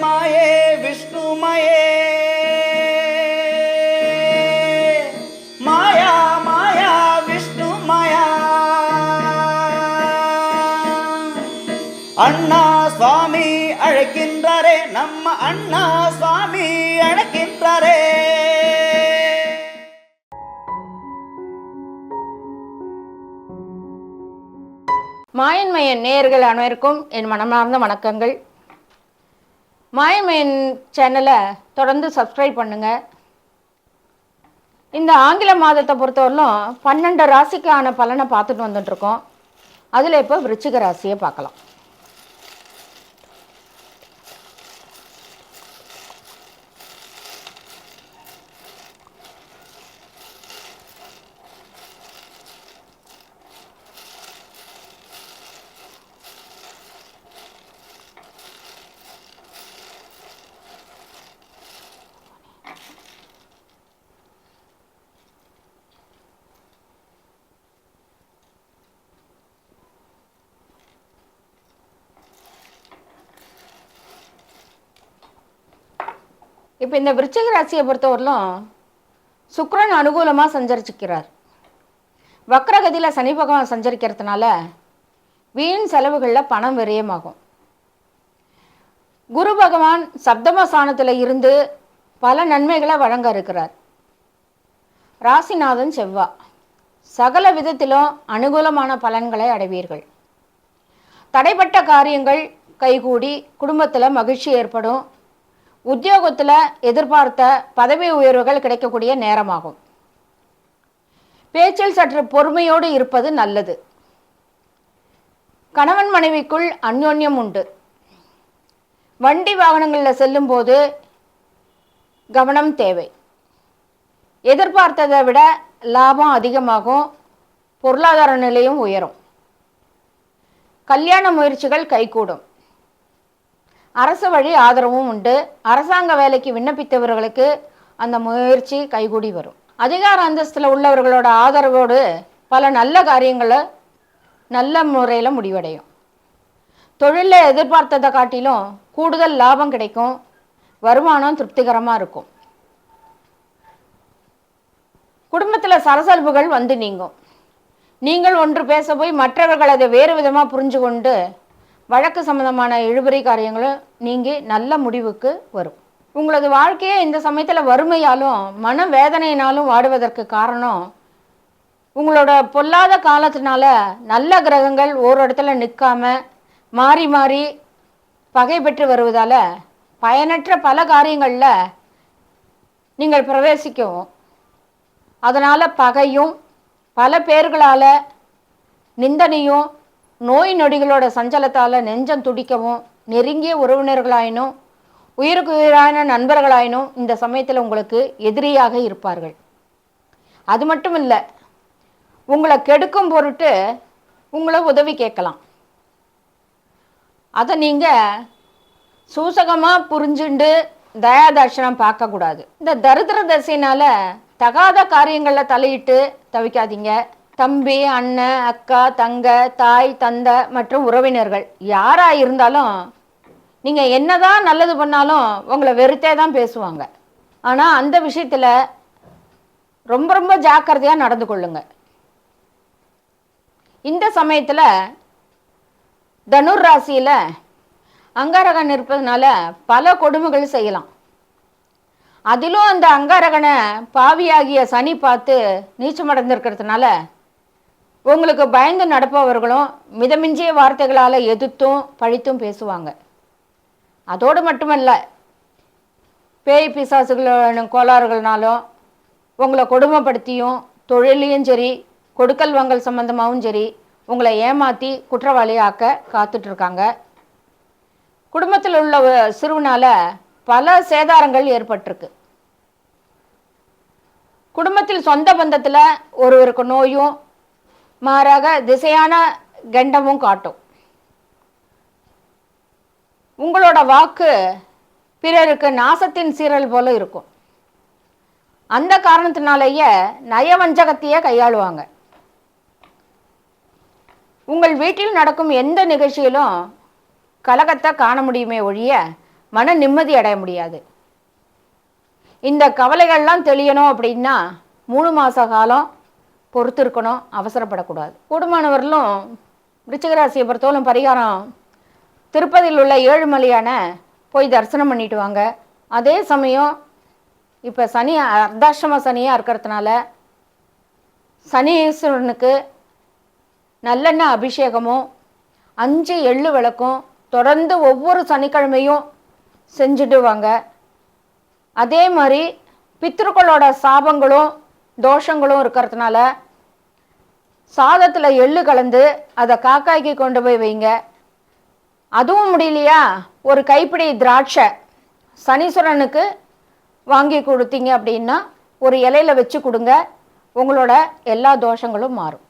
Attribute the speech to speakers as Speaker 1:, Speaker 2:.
Speaker 1: மாயே விஷ்ணுமயே மாயா மாயா விஷ்ணு மாயா. அண்ணா சுவாமி அழைக்கின்றாரே நம்ம அண்ணா சுவாமி அழைக்கின்றாரே.
Speaker 2: மாயன்மயன் நேயர்கள் அனைவருக்கும் என் மனமார்ந்த வணக்கங்கள். மாயன்மயன் சேனலை தொடர்ந்து சப்ஸ்கிரைப் பண்ணுங்கள் இந்த ஆங்கில மாதத்தை பொறுத்தவரையிலும் பன்னெண்டு ராசிக்கான பலனை பார்த்துட்டு வந்துட்டுருக்கோம். அதில் இப்போ விருச்சிக ராசியை பார்க்கலாம். இப்போ இந்த விருச்சிக ராசியை பொறுத்தவரையிலும் சுக்கரன் அனுகூலமாக சஞ்சரிச்சுக்கிறார். வக்ரகதியில் சனி பகவான் சஞ்சரிக்கிறதுனால வீண் செலவுகளில் பணம் விரயமாகும். குரு பகவான் சப்தமஸ்தானத்தில் இருந்து பல நன்மைகளை வழங்க இருக்கிறார். ராசிநாதன் செவ்வா. சகல விதத்திலும் அனுகூலமான பலன்களை அடைவீர்கள். தடைப்பட்ட காரியங்கள் கைகூடி குடும்பத்தில் மகிழ்ச்சி ஏற்படும். உத்தியோகத்தில் எதிர்பார்த்த பதவி உயர்வுகள் கிடைக்கக்கூடிய நேரமாகும். பேச்சில் சற்று பொறுமையோடு இருப்பது நல்லது. கணவன் மனைவிக்குள் அந்யோன்யம் உண்டு. வண்டி வாகனங்களில் செல்லும்போது கவனம் தேவை. எதிர்பார்த்ததை விட லாபம் அதிகமாகும் பொருளாதார நிலையும் உயரும். கல்யாண முயற்சிகள் கைகூடும். அரசு வழி ஆதரவும் உண்டு. அரசாங்க வேலைக்கு விண்ணப்பித்தவர்களுக்கு அந்த முயற்சி கைகூடி வரும். அதிகார அந்தஸ்தில் உள்ளவர்களோட ஆதரவோடு பல நல்ல காரியங்களை நல்ல முறையில் முடிவடையும். தொழிலில் எதிர்பார்த்ததை காட்டிலும் கூடுதல் லாபம் கிடைக்கும். வருமானம் திருப்திகரமாக இருக்கும். குடும்பத்தில் சலசலப்புகள் வந்து நீங்கும். நீங்கள் ஒன்று பேச போய் மற்றவர்கள் அதை வேறு விதமாக புரிஞ்சு கொண்டு வழக்கு சம்பந்தமான இழுபறி காரியங்களும் நீங்கி நல்ல முடிவுக்கு வரும். உங்களது வாழ்க்கையே இந்த சமயத்தில் வறுமையாலும் மன வேதனையினாலும் வாடுவதற்கு காரணம் உங்களோட பொல்லாத காலத்தினால நல்ல கிரகங்கள் ஒரு இடத்துல நிற்காம மாறி மாறி பகை பெற்று வருவதால் பயனற்ற பல காரியங்களில் நீங்கள் பிரவேசிக்கவும். அதனால் பகையும் பல பேர்களால் நிந்தனையும் நோய் நொடிகளோட சஞ்சலத்தால் நெஞ்சம் துடிக்கவும் நெருங்கிய உறவினர்களாயினும் உயிருக்கு உயிரான நண்பர்களாயினும் இந்த சமயத்தில் உங்களுக்கு எதிரியாக இருப்பார்கள். அது மட்டும் இல்லை உங்களை கெடுக்கும் பொருட்டு உங்களை உதவி கேட்கலாம். அதை நீங்கள் சூசகமாக புரிஞ்சுண்டு தயாதர்ஷனம் பார்க்கக்கூடாது. இந்த தரித்திர தசையினால் தகாத காரியங்களில் தலையிட்டு தவிக்காதீங்க. தம்பி அண்ணன் அக்கா தங்க தாய் தந்தை மற்றும் உறவினர்கள். யாராக இருந்தாலும் நீங்கள் என்னதான் நல்லது பண்ணாலும் உங்களை வெறுத்தே தான் பேசுவாங்க. ஆனால் அந்த விஷயத்தில் ரொம்ப ரொம்ப ஜாக்கிரதையாக நடந்து கொள்ளுங்க. இந்த சமயத்தில் தனுர் ராசியில் அங்காரகன் இருப்பதுனால பல கொடுமைகள் செய்யலாம். அதிலும் அந்த அங்காரகனை பாவியாகிய சனி பார்த்து நீச்சமடைந்திருக்கிறதுனால உங்களுக்கு பயந்து நடப்பவர்களும் மிதமிஞ்சிய வார்த்தைகளால் எதிர்த்தும் பழித்தும் பேசுவாங்க. அதோடு மட்டுமல்ல பேய் பிசாசுகளும் கோளாறுகள்னாலும் உங்களை கொடுமைப்படுத்தியும் தொழிலையும் சரி கொடுக்கல் வாங்கல் சம்மந்தமாகவும் சரி உங்களை ஏமாற்றி குற்றவாளியாக்க காத்துட்ருக்காங்க. குடும்பத்தில் உள்ள சிறுவனால் பல சேதாரங்கள் ஏற்பட்டிருக்கு. குடும்பத்தில் சொந்த பந்தத்தில் ஒருவருக்கு நோயும் மாறாக திசையான கண்டமும் காட்டும். உங்களோட வாக்கு பிறருக்கு நாசத்தின் சீரல் போல இருக்கும். அந்த காரணத்தினாலேயே நயவஞ்சகத்தையே கையாளுவாங்க. உங்கள் வீட்டில் நடக்கும் எந்த நிகழ்ச்சியிலும் கலகத்தை காண முடியுமே ஒழிய மன நிம்மதி அடைய முடியாது. இந்த கவலைகள்லாம் தெளியணும் அப்படின்னா மூணு மாத காலம் பொறுத்து இருக்கணும் அவசரப்படக்கூடாது. கூடுமானவர்களும் ரிச்சகராசியை பொறுத்தவரைக்கும் பரிகாரம் திருப்பதியில் உள்ள ஏழுமலையான போய் தரிசனம் பண்ணிட்டு வாங்க. அதே சமயம் இப்போ சனி அர்த்தாஷ்டம சனியாக இருக்கிறதுனால சனீஸ்வரனுக்கு நல்லெண்ணெய் அபிஷேகமும் அஞ்சு எள்ளு விளக்கும் தொடர்ந்து ஒவ்வொரு சனிக்கிழமையும் செஞ்சுட்டு வாங்க. அதே மாதிரி பித்திருக்களோட சாபங்களும் தோஷங்களும் இருக்கிறதுனால சாதத்தில் எள்ளு கலந்து அதை காக்காய்க்கு கொண்டு போய் வைங்க. அதுவும் முடியலையா? ஒரு கைப்பிடி திராட்சை சனீஸ்வரனுக்கு வாங்கி கொடுத்தீங்க அப்படின்னா ஒரு இலையில வச்சு கொடுங்க. உங்களோட எல்லா தோஷங்களும் மாறும்.